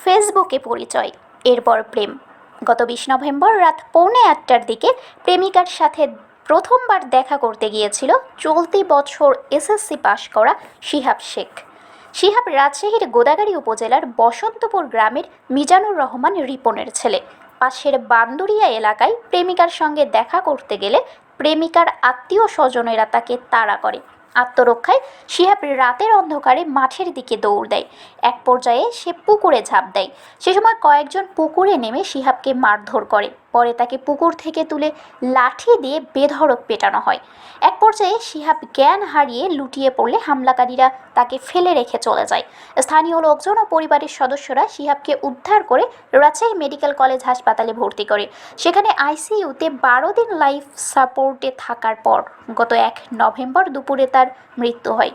ফেসবুকে পরিচয়, এরপর প্রেম। গত বিশ নভেম্বর রাত পৌনে আটটার দিকে প্রেমিকার সাথে প্রথমবার দেখা করতে গিয়েছিল চলতি বছর এসএসসি পাশ করা শিহাব শেখ। শিহাব রাজশাহীর গোদাগাড়ি উপজেলার বসন্তপুর গ্রামের মিজানুর রহমান রিপনের ছেলে। পাশের বান্দুরিয়া এলাকায় প্রেমিকার সঙ্গে দেখা করতে গেলে প্রেমিকার আত্মীয় স্বজনেরা তাকে তাড়া করে। আত্মরক্ষায় শিহাব রাতের অন্ধকারে মাঠের দিকে দৌড় দেয়। এক পর্যায়ে সে পুকুরে ঝাঁপ দেয়। সে সময় কয়েকজন পুকুরে নেমে শিহাবকে মারধর করে। পরে তাকে পুকুর থেকে তুলে লাঠি দিয়ে বেধড়ক পেটানো হয়। এক পর্যায়ে শিহাব জ্ঞান হারিয়ে লুটিয়ে পড়লে হামলাকারীরা তাকে ফেলে রেখে চলে যায়। স্থানীয় লোকজন ও পরিবারের সদস্যরা শিহাবকে উদ্ধার করে রাজশাহী মেডিকেল কলেজ হাসপাতালে ভর্তি করে। সেখানে আইসিইউতে বারো দিন লাইফ সাপোর্টে থাকার পর গত এক নভেম্বর দুপুরে তার মৃত্যু হয়।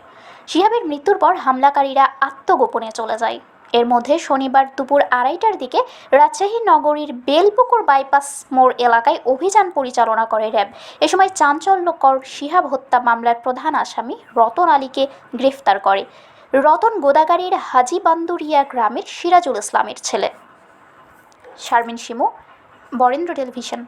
শিহাবের মৃত্যুর পর হামলাকারীরা আত্মগোপনে চলে যায়। এর মধ্যে শনিবার দুপুর আড়াইটার দিকে রাজশাহী নগরীর বেলপুকুর বাইপাস মোড় এলাকায় অভিযান পরিচালনা করে র্যাব। এ সময় চাঞ্চল্যকর শিহাব হত্যা মামলার প্রধান আসামি রতন আলীকে গ্রেফতার করে। রতন গোদাগাড়ির হাজিবান্দুরিয়া গ্রামের সিরাজুল ইসলামের ছেলে। শারমিন শিমু, বরেন্দ্র টেলিভিশন।